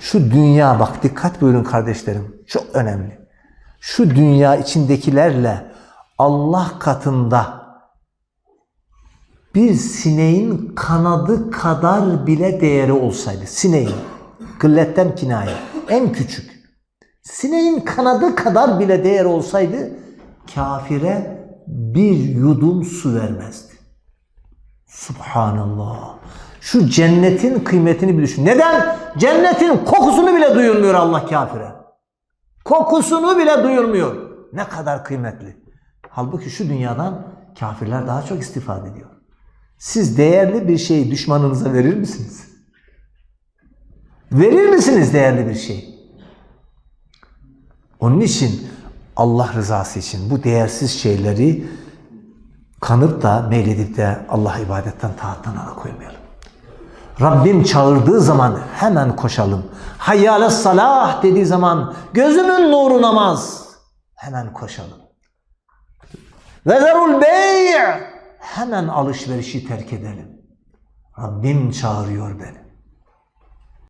Şu dünya bak dikkat buyurun kardeşlerim. Çok önemli. Şu dünya içindekilerle Allah katında bir sineğin kanadı kadar bile değeri olsaydı. Sineğin. Gılletten kinaye. En küçük. Sineğin kanadı kadar bile değer olsaydı kafire bir yudum su vermezdi. Subhanallah. Şu cennetin kıymetini bir düşün. Neden? Cennetin kokusunu bile duyurmuyor Allah kafire. Kokusunu bile duyurmuyor. Ne kadar kıymetli. Halbuki şu dünyadan kafirler daha çok istifade ediyor. Siz değerli bir şeyi düşmanınıza verir misiniz? Verir misiniz değerli bir şey? Onun için Allah rızası için bu değersiz şeyleri kanıp da meyledip de Allah ibadetten taattan alıkoymayalım. Rabbim çağırdığı zaman hemen koşalım. Hayyâle salah dediği zaman gözümün nuru namaz. Hemen koşalım. Ve zerul bey' hemen alışverişi terk edelim. Rabbim çağırıyor beni.